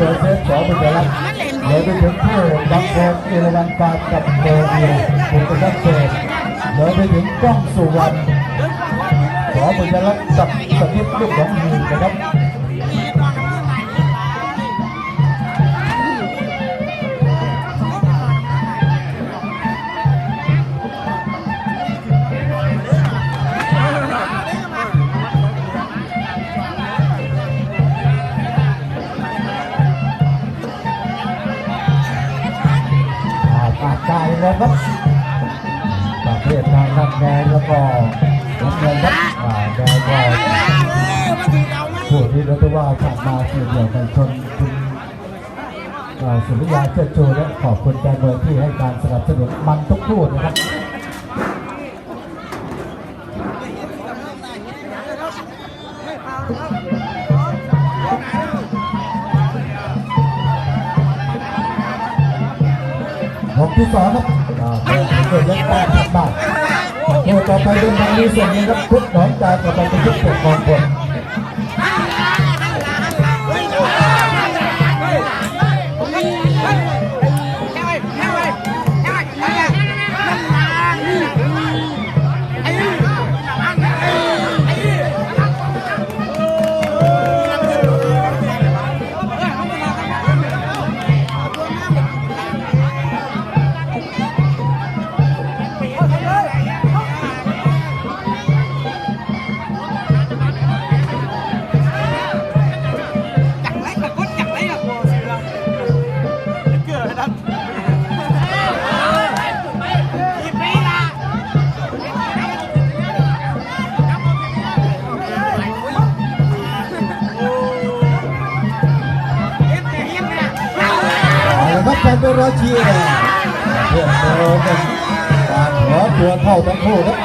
เจอเซตสองเป็นแล้วเดี๋ยไปถึงคู่บางคนเอราวันปาร์มกับโบเนียผมเป็นนักเตะเดี๋ยไปถึงก้องสุวรรณสองเป็นแล้วกับสกิปลูกของมือนะครับากกายนะครับประเภททางนักแดงแล้วก็น้ำเงินครับอ่าแดงก็ผู้ที่เราจะว่าผ่านมาเสียเดี่ยวกันชนคุณสุริยาเชิดชูและขอบคุณแฟนเบอร์ที่ให้การสนับสนุนมันทุกคู่นะครับหกที่สองครับ เป็นเกิดยักแปดพันบาทคู่ต่อไปเป็นทางนี้ส่วนนี้ครับทุกหนองจากต่อไปเป็นทุกปกครองคน ละครับแฟนเป็นรอเชียร์เพื่อนโตกันปาดหัวตัวเท่าทั้งคู่ครับ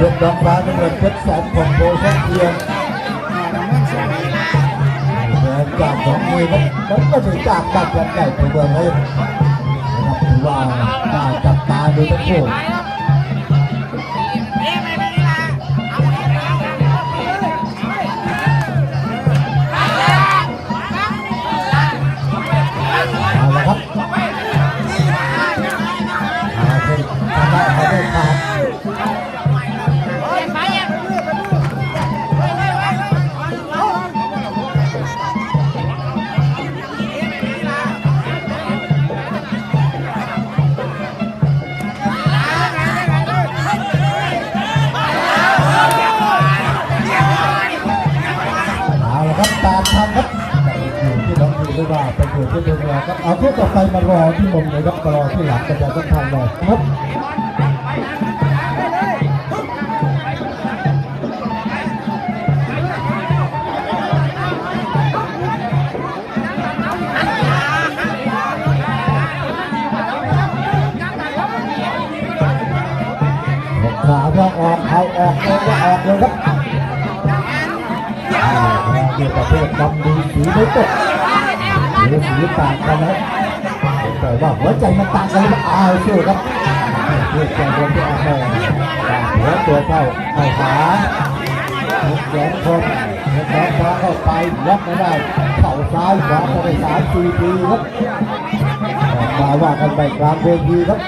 ยกดอกฟ้าเป็นเงินเพชรแสนของโบชันเทียนแรงจากสองมือครับมันก็ถึงจากบัตรวันใหญ่ตัวเมืองเลยถือว่าน่าจับตาดูทั้งคู่ ว่าไปอยู่ที่เมืองรอครับเอาคู่ต่อไปมารอที่มุมเลยครับมารอที่หลังกันจะต้องทำเลยครับขาว่าออกเอาออกเลยก็ออกเลยครับเกี่ยวกับเพศดำดีสีไม่ตก หรือสีต่างกันนะแต่ว่าหัวใจมันต่างกันแล้วเอาสู้ครับเพื่อแก่คนที่ออกมาหัวตัวเข้าเข้าขาแขนคนแขนขวาเข้าไปล็อกไม่ได้เข่าซ้ายขวาเข้าไปสามสี่ทีครับมาว่ากันไปกลางเวทีครับ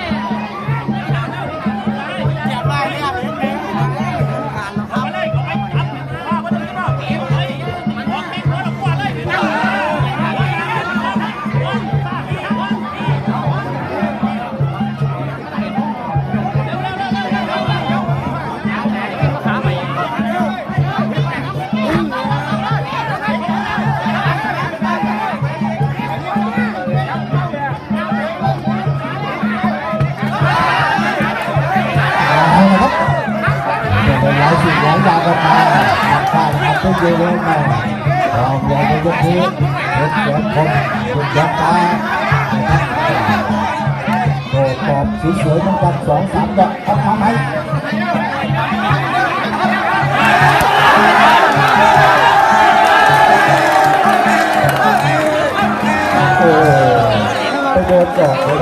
องสามดอกทำทำไหมโอ้ไปโดนดอกเลย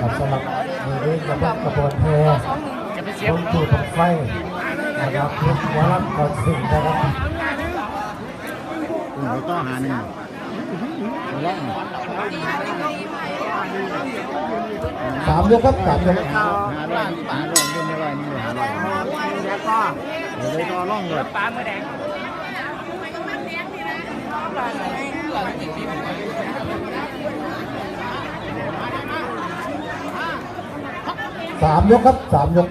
ครับสำหรับมือนี้กระบกระบวนแพรจะไปเสียคบนจูดไฟนะครับทุกวาระก่อนสิ่งนะครับเราต้องหาหนึ่งร้องสามยกครับสามยกหาร้อยหาร้อยเล่นไม่ร้อยนี่หาร้อยแล้วก็เดี๋ยวก็ร้องเลยปลาเมื่อแดง สามยกครับสามยก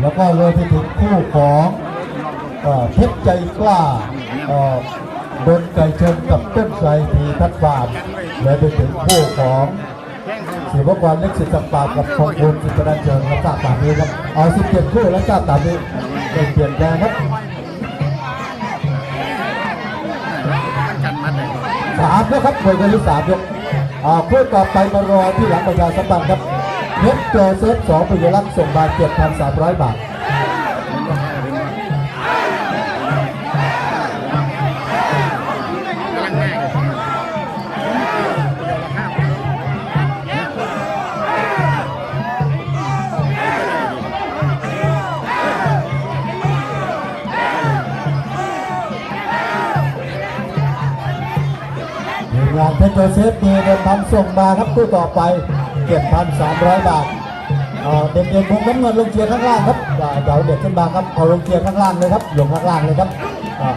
แล้วก็เลยไปถึงคู่ของเพชรใจกล้าเอ่อโดนไก่ชนกับต้นไทรทีทัดฟาร์มเลยไปถึงคู่ของแข่งกันศิวกรเล็กสิทธิ์ปากกับพงภูมิสิทธิ์นันเชิงและทราบตามนี้ครับเอาสิบเจ็ดคู่และทราบตามนี้เป็นเปลี่ยนแปลงครับกันมัดเลยสามยกครับมวยกันที่สามยกอ่าคู่ต่อไปมารอที่หลังประชาสัมพันธ์ครับ เพชรโจเซฟสองปิยลักษ์ส่งมาเจ็ดพันสามร้อยบาทงายเลงานเพชรโจเซฟมีเดินทำส่งมาครับคู่ต่อไป เจ็ดพันสามร้อยบาทเอ่อเด่นๆวงน้ำเงินลงเชียร์ข้างล่างครับเดี๋ยวเด็กขึ้นมาครับเอาลงเชียร์ข้างล่างเลยครับลงข้างล่างเลยครับ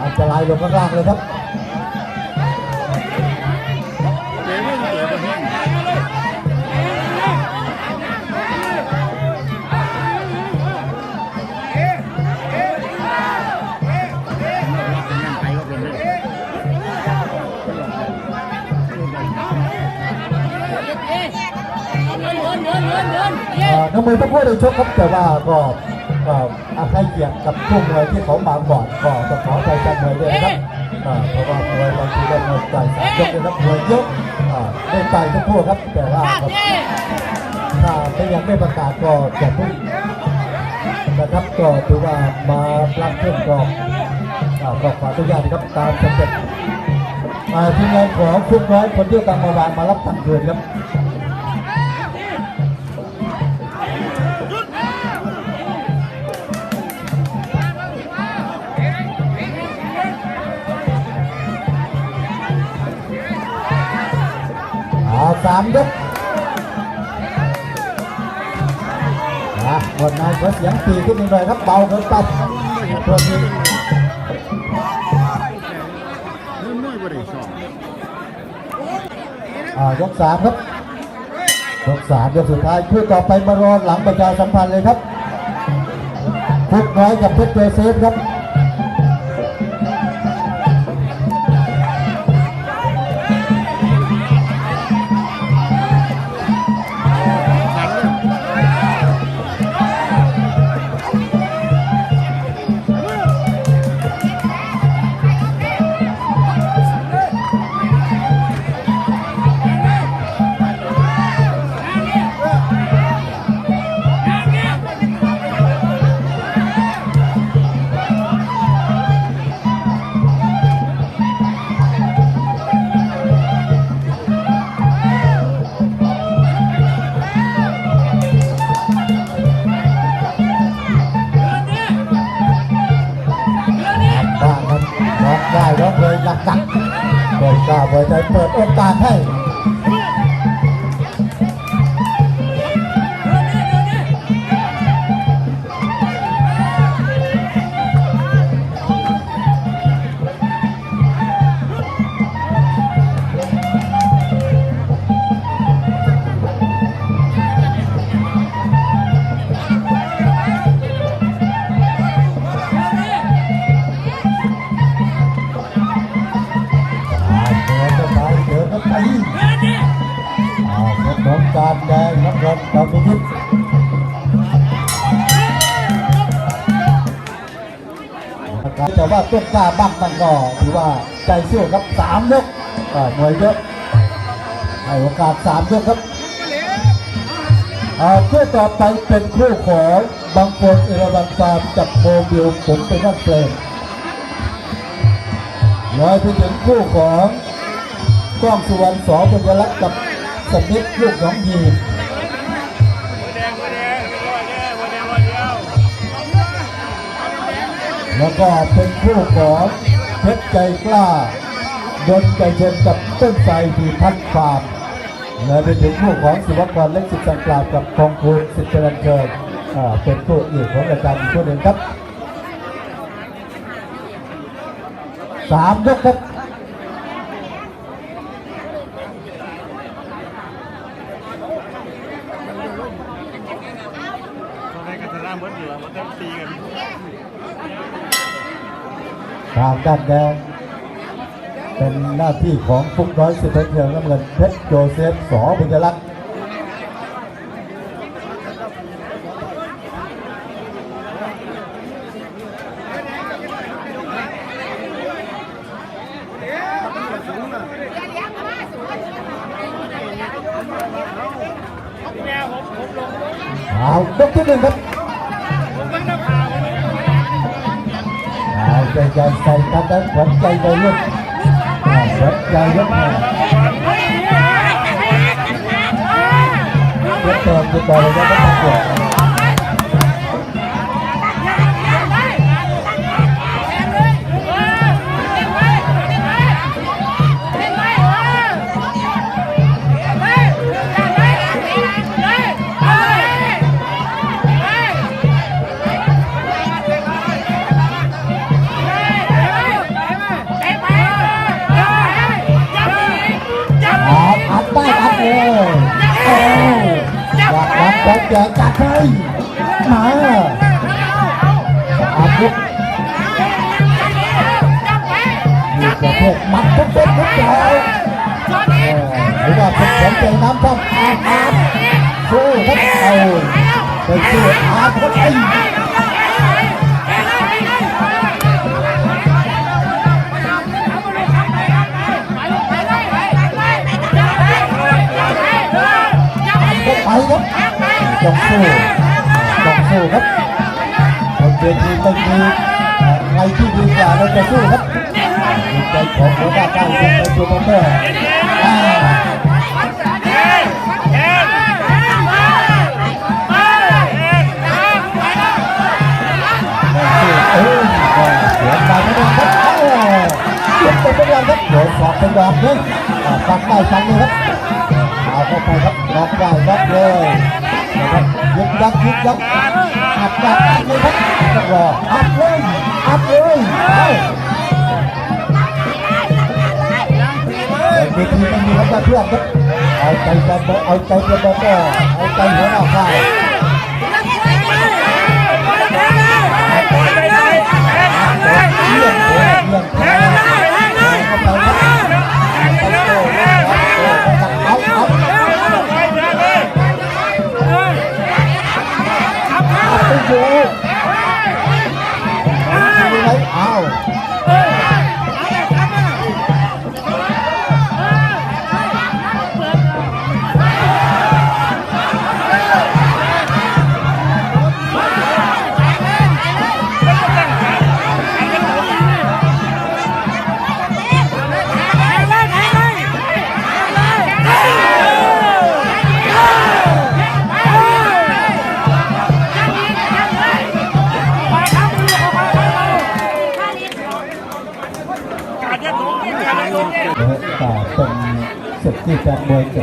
อันตรายลงข้างล่างเลยครับ นักมวยต้องพูดในชกครับแต่ว่าก็ก็อาให้เกียรติกับผู้มวยที่เขามาก่อนก็ต้องขอใจแฟนมวยด้วยนะครับอ่าเพราะว่ามวยบางทีก็มวยต่อยสามยกนะครับมวยเยอะอ่าได้ต่อยทุกคู่ครับแต่ว่าก็ถ้าถ้ายังไม่ประกาศก็จะพุ่งนะครับก็ถือว่ามารับเครื่องกรองอ่าก็ขออนุญาตนะครับตามสเต็ปอ่าทีมงานของคุณน้อยคนที่กำลังมาวางมารับตังคืนครับ สามยกนะหมดนายขอเสียงตีขึ้นหน่อยครับเบาเกินไปตัวนี้ยบ่ได้สอบอ่ายกสามครับ ยกสามยกสุดท้ายคู่ต่อไปมารอหลังประชาสัมพันธ์เลยครับคุกน้อยกับเพชรเจเซฟครับ ครับแต่ว่าต้นกล้าบ้างมันก็ถือว่าใจสู้ครับสามยกอ่ามวยเยอะให้โอกาสสามยกครับคู่ต่อไปเป็นคู่ของบางคนเอราวันฟามจับโมบิลผมเป็นนักเพลงลอยไปถึงคู่ของกล้องสุวรรณสอบุญยลักษ์กับสมิทลูกน้องยี แล้วก็เป็นคู่ของเพชรใจกล้าดนใจเชนกับต้นไทรที่พัดฟาร์มเละเปถึงคู่ของศิวกรเล็กสิทธิ์สังกลาบกับทองคูณสิทธิ์เจริญเกิดเป็นคู่อีกของรายการอีกคู่หนึ่งครับสามยกครับ ตอนนี้กันทราเบิดอยู่มันต้องตีกัน ทางด้านแดงเป็นหน้าที่ของฟุกน้อยสิบเพชรเทียงน้ำเงินเพชรโจเซฟสอบุญยลักษณ์เอายกที่หนึ่งครับ ใจใจใส่กันนั้นขวัญใจในรุ่นอ่าขวัญใจยกหนึ่งยกเติมยกต่อเลยนะไม่ต้ สู้อ ครั้งเลยครับเอาเข้าไปครับล็อกได้ล็อกเลยนะครับยึดยักยึดยักอัดยัดอัดเลยครับต้องรออัดเลยอัดเลยเวทีไม่มีครับเพื่อนครับเอาใจจะเอาใจจะบอกก็เอาใจหัวหน้าค่าย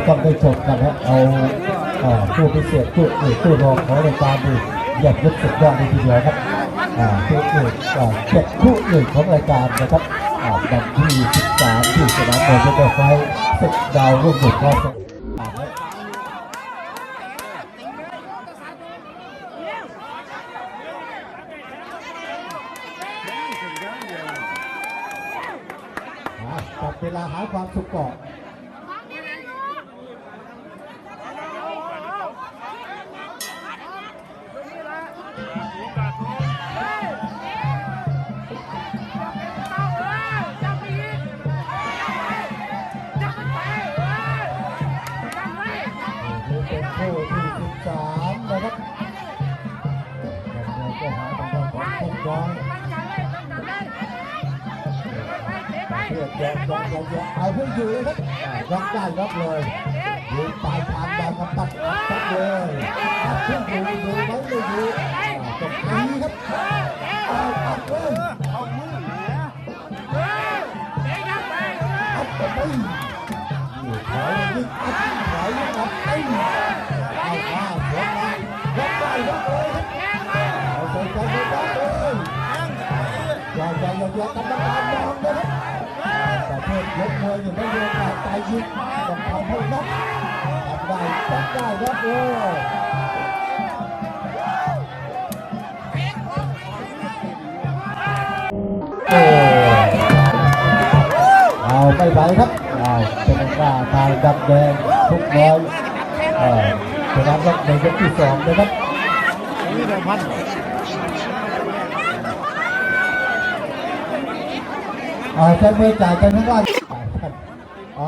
ต้องได้ชมกันนะเอาผู้พิเศษผู้เอกผู้รองของรายการดูเหยียบลึกสุดยอดในทีเดียวครับอ่าผู้เอกก็เจ็ดผู้เอกของรายการนะครับอ่าวันที่ 13 ที่สนามมวยเพื่อไฟศึกดาวรุ่งหนึ่งรอบอ่าอะจับเวลาหาความสุขก่อนานของพงย้อยเพื่อแจกยองยองยองเอาให้อยู่เลยครับอะยกได้ยกเล ยยืนปลายทางดาวกำตัดอัดตัดเลยอัดขึ้นอยู่อยู่ไหมไม่อยู่อะตบตีครับเอาอัดเลยอัดไปนี่ถอยยิ่งอัดถอยยิ่งเยอาข้าวกได้ยกเลยครับเอาใจใจยกเลยอย่าอย่าอย่าอย่ากรมการมองนะครับประเภทยกมวยอยู่ไม่เรียนการใจยิงต้องทำให้นักทำได้จับได้ครับโอ้เอาไม่ไหวครับเอาเป็นกล้าทายดำแดงทุกร้อยเออชนะยกในยกที่สองนะครับ นี่แต่พัน อ่าใช้มือจ่ายกันทั้งวัน